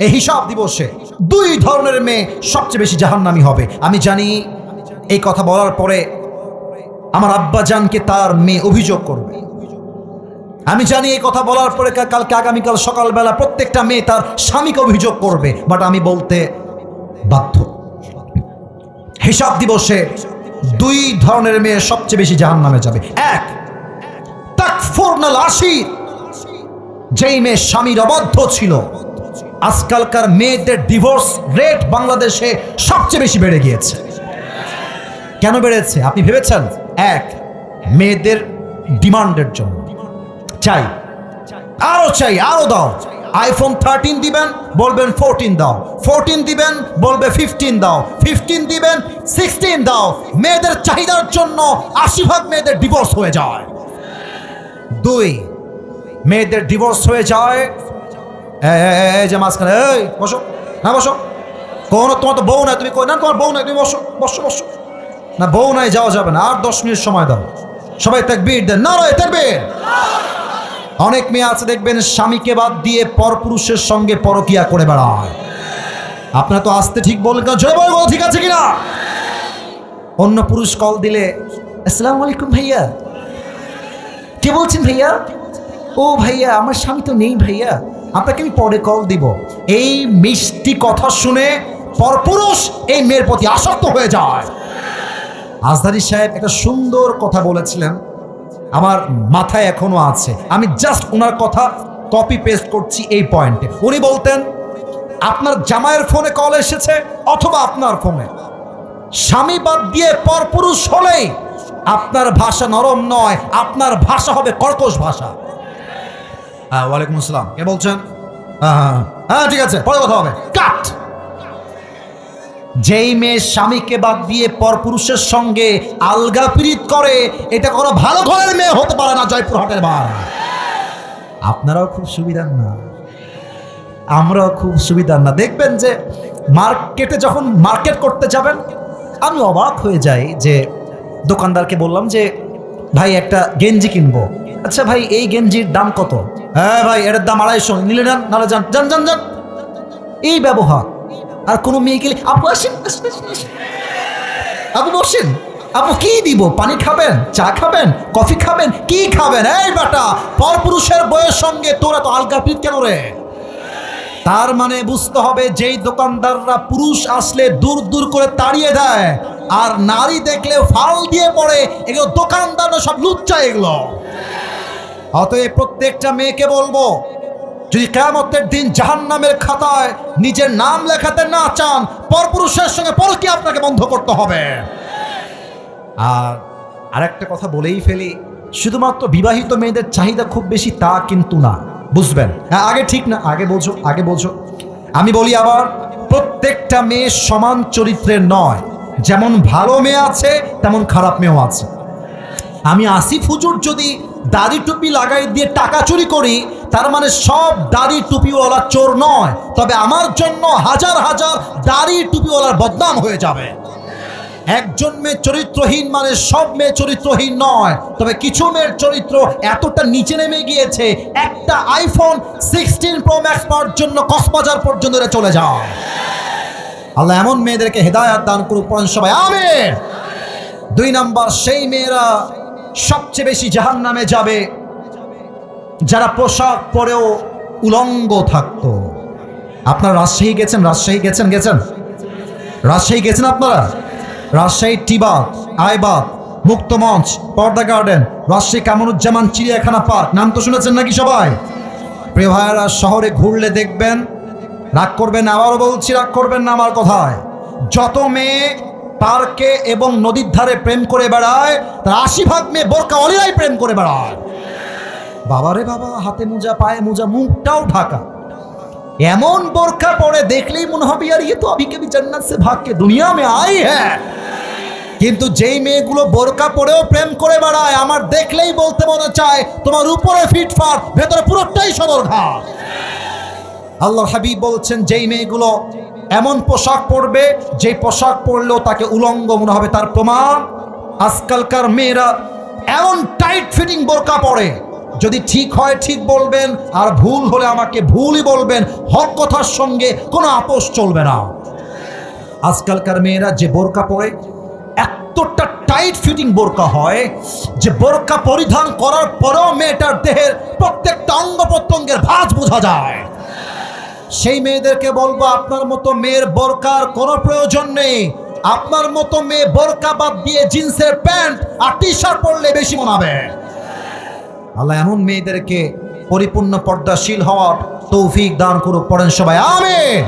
এই হিসাব দিবসে দুই ধরনের মেয়ে সবচেয়ে বেশি জাহান্নামি হবে। আমি জানি এই কথা বলার পরে আমার আব্বাজানকে তার মেয়ে অভিযোগ করবে। আমি জানি এই কথা বলার পরে কালকে আগামীকাল সকালবেলা প্রত্যেকটা মেয়ে তার স্বামীকে অভিযোগ করবে, বাট আমি বলতে বাধ্য। হিসাব দিবসে দুই ধরনের মেয়ে সবচেয়ে বেশি জাহান নামে যাবে। এক তাকফুরনাল আশির। যেই মেয়ে স্বামীর অবদ্ধ ছিল আজকালকার মেয়েদের ডিভোর্স রেট বাংলাদেশে সবচেয়ে বেশি বেড়ে গিয়েছে। কেন বেড়েছে? আপনি ভেবেছেন? এক, মেয়েদের ডিমান্ডের জন্য। চাই। আরও চাই, আরও দাও। আইফোন থার্টিন দিবেন, বলবেন ফোরটিন দাও। ফোরটিন দিবেন, বলবে ফিফটিন দাও। ফিফটিন দিবেন সিক্সটিন দাও। মেয়েদের চাহিদার জন্য আশি ভাগ মেয়েদের ডিভোর্স হয়ে যায়। দুই, মেয়েদের ডিভোর্স হয়ে যায় এই, যে মাঝখানে এই বসো। না বসো। কোনো তোমার তো বউ নাই তুমি কই না তোমার বউ নাই তুমি বসো বসো বসো। না বউ নাই যাওয়া যাবে না। আর দশ মিনিট সময় দাও। সবাই তাকবীর দেন। না রয় তাকবীর। অনেক মেয়ে আছে দেখবেন স্বামীকে বাদ দিয়ে পরপুরুষের সঙ্গে পরকিয়া করে বেড়ায়। আপনারা তো আসতে ঠিক বললেন জয় বল ঠিক আছে কিনা? অন্য পুরুষ কল দিলে আসসালামু আলাইকুম ভাইয়া। কে বলছেন ভাইয়া? ও ভাইয়া আমার স্বামী তো নেই ভাইয়া। আপনাকে আমি পরে কল দিব। এই মিষ্টি কথা শুনে পরপুরুষ এই মেয়ের প্রতি আসক্ত হয়ে যায়। আজদারি সাহেব একটা সুন্দর কথা বলেছিলেন, আমার মাথায় এখনও আছে। আমি জাস্ট ওনার কথা কপি পেস্ট করছি এই পয়েন্টে উনি বলতেন, আপনার জামাইয়ের ফোনে কল এসেছে অথবা আপনার ফোনে স্বামী বাদ দিয়ে পরপুরুষ হলেই আপনার ভাষা নরম নয়, আপনার ভাষা হবে কর্কশ ভাষা। হ্যাঁ ওয়ালাইকুম আসসালাম। কে বলছেন? হ্যাঁ হ্যাঁ, হ্যাঁ। ঠিক আছে পরে কথা হবে। কাট যেই মেয়ে স্বামীকে বাদ দিয়ে পরপুরুষের সঙ্গে আলগা পীড়িত করে এটা কোনো ভালো ঘরের মেয়ে হতে পারে না জয়পুরহাটের বার। আপনারাও খুব সুবিধার না। আমরাও খুব সুবিধার না। দেখবেন যে মার্কেটে যখন মার্কেট করতে যাবেন আমি অবাক হয়ে যাই যে দোকানদারকে বললাম যে ভাই একটা গেঞ্জি কিনবো। আচ্ছা ভাই, এই গেঞ্জির দাম কত? হ্যাঁ ভাই, এটার দাম আড়াইশো। নিলে যান নাহলে যান। যান যান যান। এই ব্যবহার। আর কোনো মেয়ে গেলে আপু, আসেন। আপু, বসেন। আপু, কি দিব? পানি খাবেন? চা খাবেন? কফি খাবেন? কি খাবেন? এই বেটা, পরপুরুষের বইয়ের সঙ্গে তোরা তো আলগা পিট কেন রে? তার মানে বুঝতে হবে, যেই দোকানদাররা পুরুষ আসলে দূর দূর করে তাড়িয়ে দেয়, আর নারী দেখলে ফাল দিয়ে পড়ে, এগুলো দোকানদাররা সব লুচ্চা এগুলো। অতএব প্রত্যেকটা মেয়েকে বলব, যদি কেয়ামতের দিন জাহান নামের খাতায় নিজের নাম লেখাতে না চান, পরপুরুষের সঙ্গে পরকে আপনাকে বন্ধ করতে হবে। আর আরেকটা কথা বলেই ফেলি, শুধুমাত্র বিবাহিত মেয়েদের চাহিদা খুব বেশি তা কিন্তু না, বুঝবেন? হ্যাঁ আগে ঠিক না, আগে বোঝো আগে বোঝো। আমি বলি আবার, প্রত্যেকটা মেয়ে সমান চরিত্রের নয়, যেমন ভালো মেয়ে আছে, তেমন খারাপ মেয়েও আছে। আমি আসিফ হুজুর যদি দাড়ি টুপি লাগাই দিয়ে টাকা চুরি করি, তার মানে সব দাড়ি টুপিওয়ালা চোর নয়। তবে আমার জন্য হাজার হাজার দাড়ি টুপিওয়ালার বদনাম হয়ে যাবে। একজন মেয়ে চরিত্রহীন মানে সব মেয়ে চরিত্রহীন নয়। তবে কিছু মেয়ের চরিত্র এতটা নিচে নেমে গিয়েছে, একটা আইফোন সিক্সটিন প্রো ম্যাক্স পাওয়ার জন্য কক্সবাজার পর্যন্ত চলে যায় আল্লাহ এমন মেয়েদেরকে হেদায়াত দান করুক পড়েন সবাই আমের দুই নাম্বার, সেই মেয়েরা সবচেয়ে বেশি জাহান নামে যাবে যারা পোশাক পরেও উলঙ্গ থাকতো। আপনারা রাজশাহী গেছেন রাজশাহী গেছেন গেছেন? রাজশাহী গেছেন আপনারা? রাজশাহী টিবাদ আইবাদ মুক্তমঞ্চ পর্দা গার্ডেন, রাজশাহী কামরুজ্জামান চিড়িয়াখানা পার্ক, নাম তো শুনেছেন নাকি সবাই? প্রিয় শহরে ঘুরলে দেখবেন, রাগ করবেন আবারও বলছি, রাগ করবেন না আমার কথায়। যত মেয়ে পার্কে এবং নদীর ধারে প্রেম করে বেড়ায়, তার আশি ভাগ মেয়ে বোরকা অলিরাই প্রেম করে বেড়ায়। বাবা রে বাবা, হাতে মোজা, পায়ে মোজা, মুখটাও ঢাকা। এমন বোরখা পরে দেখলেই মনে হবে, আর ইয়ে তো অভি কবি জান্নাত সে ভাগকে দুনিয়া মে আই হ্যাঁ। কিন্তু যেই মেয়েগুলো বোরকা পরেও প্রেম করে বেড়ায়, আমার দেখলেই বলতে মনে চায়, তোমার উপরে ফিটফাট, ভেতরে পুরোটাই সদর ঘাট আল্লাহ হাবিব বলছেন, যেই মেয়েগুলো এমন পোশাক পরবে, যেই পোশাক পরলেও তাকে উলঙ্গ মনে হবে, তার প্রমাণ। আজকালকার মেয়েরা এমন টাইট ফিটিং বোরকা পরে। যদি ঠিক হয় ঠিক বলবেন, আর ভুল হলে আমাকে ভুলই বলবেন, হক কথার সঙ্গে কোনো আপোষ চলবে না। আজকালকার মেয়েরা যে বোরকা পরে, এতটা টাইট ফিটিং বোরকা হয়, যে বোরকা পরিধান করার পরেও মেয়েটার দেহের প্রত্যেকটা অঙ্গ প্রত্যঙ্গের ভাঁজ বোঝা যায়। সেই মেয়েদেরকে বলব, আপনার মতো মেয়ের বরকার কোনো প্রয়োজন নেই। আপনার মতো মেয়ে বরকা বাদ দিয়ে জিন্সের প্যান্ট আর টি শার্ট পরলে বেশি মনাবে। আল্লাহ এমন মেয়েদেরকে পরিপূর্ণ পর্দাশীল হওয়ার তৌফিক দান করুক, পড়েন সবাই, আমিন।